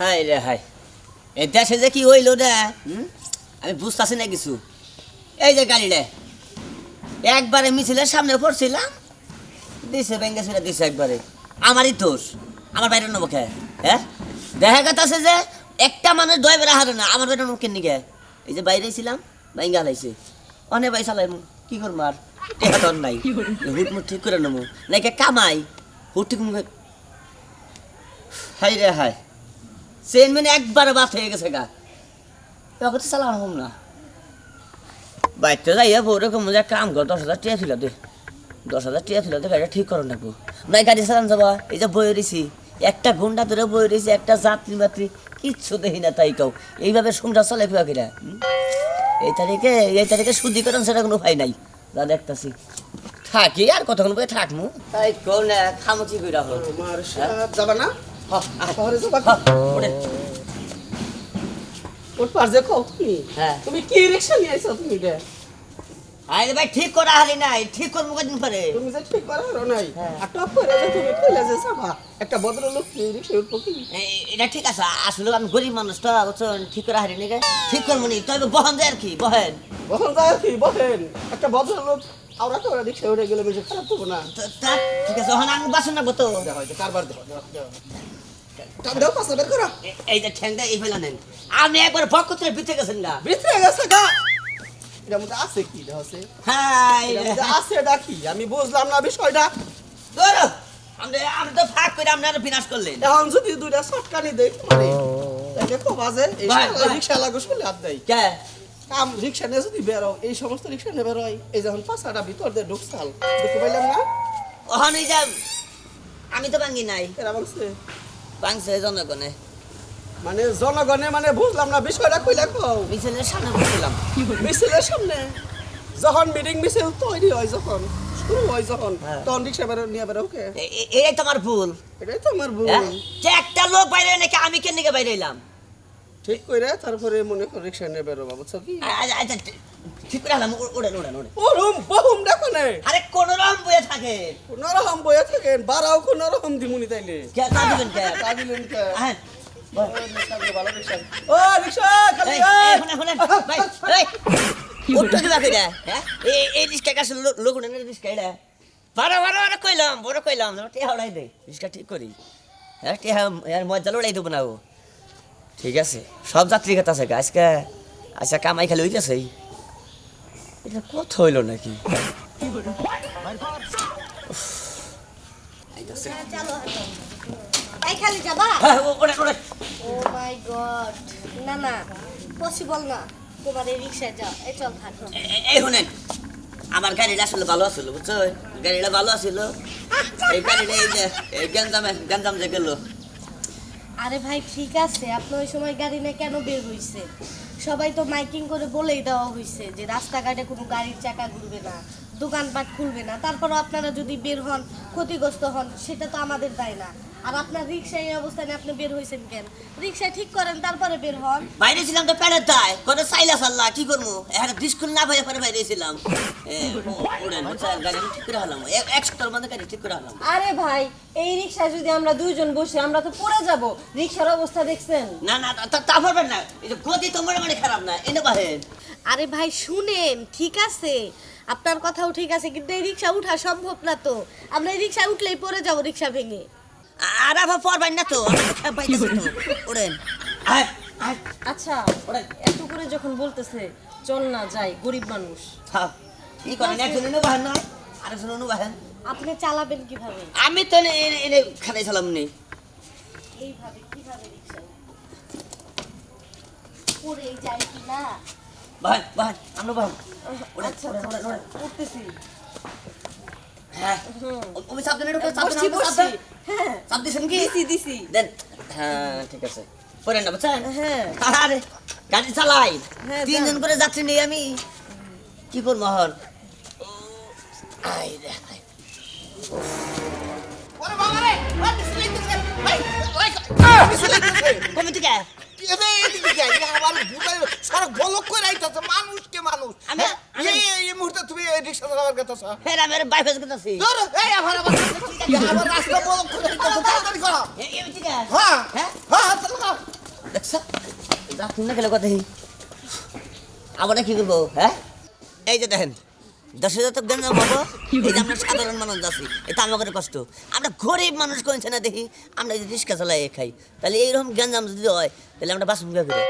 High রে high. এ দেশে যে কি হইল রে? আমি বুঝতেছি না কিছু। এই যে গাড়ি রে, একবারে মিছিলের সামনে পড়ছিলাম, দিছে ব্যাঙ্গে ছেড়ে দিছে একবারে। আমারই দোষ, আমার বাইরে নেব খে হ্যাঁ? দেখা গেছে যে একটা মানুষ দয় বেড়া হারে না, আমার বাইরে মুখের নিকে এই যে বাইরে ছিলাম ব্যাঙ্গে হালাইছে অনেক বাই চালাই কি করব আর? টেকা তোর নাই হুট মুট ঠিক করে নেব। নাকি কামাই হুট ঠিক হাই রে হাই। চেন মানে একবারে বাদ হয়ে গেছে গা। এবার তো চালানো হম না। বাইকটা যাইয়া বউ রকম যে কাম কর দশ হাজার টিয়া ছিল দে। দশ হাজার টিয়া ছিল দে গাড়িটা ঠিক করো নাকবো নাই গাড়ি চালান যাবা এই যে বই রয়েছি একটা ঘণ্টা ধরে বই রয়েছি একটা যাত্রী মাত্রী কিচ্ছু দেখি না তাই কাউ এইভাবে সংসার চলে ফিরা কিনা এই তারিখে এই তারিখে শুদ্ধি করেন সেটা কোনো ভাই নাই। যা দেখতাছি। থাকি আর কতক্ষণ পরে থাকমু? তাই কোন খামুচি কইরা হল। যাবা না? ওরে। ওর তুমি হ্যাঁ। ভাই ঠিক করা হারি নাই ঠিক করব কদিন তুমি নাই হ্যাঁ। এটা ঠিক আছে আসলে আমি গরিব মানুষ তো ঠিক করে হারি নাকি ঠিক করব নি তবে বহন যায় আর কি বহেন বহন যায় আর কি বহেন একটা ভদ্রলোক আওরা তো উঠে গেলে বেশি খারাপ হব না ঠিক আছে ওখানে আমি বাসন রাখব তো কারবার দেখো দাও পাঁচটা বের করো। এ- এই যে ঠ্যাংটা এই ফেলা নেন। আপনি একবার ভক করতে বিতে গেছেন না ভিতরে গেছে গা? এটার মধ্যে আছে কি এটা আছে? হাই এটার মধ্যে আছে ডাকি আমি বুঝলাম না বিষয়টা। ধরো আপনি আপনি তো ফাঁক করে আপনারা বিনাশ করলেন। এখন যদি দুইটা শটকানি দেই মানে তাহলে কো বাজে। এই ভাই, শালা ভাই। রিক্সা লাগো কে? কাম রিক্সা নিয়ে যদি বেরো এই সমস্ত রিক্সা নিয়ে বেরোয় এই যখন পাঁচটা ভিতর দিয়ে ঢুকছাল দেখতে পাইলাম না? ওখানে যা আমি তো ভাঙ্গি নাই। এরা বলছে ভাঙছে জনগণে। মানে জনগণে মানে বুঝলাম না বিষয়টা কইলা কও। মিছিলের সামনে বসছিলাম। মিছিলের সামনে? যখন মিটিং মিছিল তৈরি হয় যখন শুরু হয় যখন হ্যাঁ। তখন রিক্সা বেরো নিয়ে বেরো এ- এটাই তোমার ভুল। এটাই তো আমার ভুল। হ্যাঁ? যে একটা লোক বাইরে নাকি আমি কেন বাইরে এলাম? ঠিক কইরা তারপরে মনে কর রিক্সা নিয়ে বেরো বুঝছ কি? আচ্ছা, ঠিক করে এলাম ও- ওড়েন ওড়েন ওড়েন ওরম বহুম দেখো না। আরে কোন রকম বয়ে থাকে? কোন রকম বারাও কোন দিমুনি তাইলে। কে তা দিবেন কে? তা কে? ও, ও দিবা হ্যাঁ? কাছে ঠিক। হ্যাঁ, দেবো ও। আছে সব যাত্রী কথা আছে আজকে আচ্ছা কামাই খালি হইতেছে এটা কত হইল নাকি? এই খালি যাবা? হ্যাঁ, না না পসিবল না। তোমার এই রিক্সায় যাও। এই চল হাঁটো এই শুনেন আমার গাড়িটা আসলে ভালো আছিল বুঝছ? গাড়িটা ভালো আছিল। এই গাড়িটা এই যে এই গেঞ্জামে গেঞ্জাম যে গেল। আরে ভাই ঠিক আছে। আপনি ওই সময় গাড়ি নিয়ে কেন বের হইছে সবাই তো মাইকিং করে বলেই দেওয়া হয়েছে যে রাস্তাঘাটে কোনো গাড়ির চাকা ঘুরবে না। দোকানপাট খুলবে না তারপরও আপনারা যদি বের হন ক্ষতিগ্রস্ত হন সেটা তো আমাদের দায় না। আর আপনার রিক্সায় এই অবস্থানে আপনি বের হয়েছেন কেন? রিক্সা ঠিক করেন তারপরে বের হন। বাইরে ছিলাম তো প্যানের দায় কোনো সাইলা সাল্লা কি করব? এখানে বিস্কুল না ভাই পরে বাইরে ছিলাম। এ, ও- ওড়েন, বুঝছেন? গাড়ি ঠিক করে হলাম এক এক মধ্যে গাড়ি ঠিক করে হলাম। আরে ভাই এই রিক্সায় যদি আমরা দুইজন বসে আমরা তো পড়ে যাব। রিক্সার অবস্থা দেখছেন? না না তা- পারবেন না এই যে গতি তো মোটামুটি খারাপ না এনে আরে ভাই শুনেন ঠিক আছে। আপনার কথাও ঠিক আছে কিন্তু এই রিক্সা উঠা সম্ভব না তো। আমরা এই রিক্সা উঠলেই পড়ে যাব রিক্সা ভেঙে। আর আবার পরবেন না তো আয়, আচ্ছা। এত করে যখন বলতেছে চল না যাই গরিব মানুষ। কি করেন একজন এনে বাহেন বাহেন। আপনি চালাবেন কীভাবে? আমি তো এনে এনে- এনে খানাই ছিলাম নেই এইভাবে কীভাবে রিক্সা পড়ে যায় কি না? বাহেন বাহেন আমরা বাহেন আচ্ছা ওড়েন ওড়েন উঠতেছি। হ্যাঁ বসছি দেন। হ্যাঁ। চাপ দিছেন কি? দিছি দিছি। দেন। হ্যাঁ ঠিক আছে। পরে না বুঝছেন? হ্যাঁ। আরে গাড়ি চালাই। হ্যাঁ, তিনজন। করে যাত্রী নেই আমি। কি করব হন আই রে চালাবার কথা হয়ে এই আমার আবার আমার রাস্তা বলক করে আইতাছে তাড়াতাড়ি করো। ঠিক আছে। হ্যাঁ হ্যাঁ? হ্যাঁ চলো রাখুন না গেলে কথা আমরা কি করব হ্যাঁ? এই যে দেখেন দশ হাজার তো গঞ্জাম হব এই যে আমরা সাধারণ মানুষ আছি এটা আমাদের কষ্ট। আমরা গরিব মানুষ করেছে না দেখি আমরা এই যে রিক্সা চালাই খাই তাহলে এইরকম গঞ্জাম যদি হয় তাহলে আমরা বাসন করে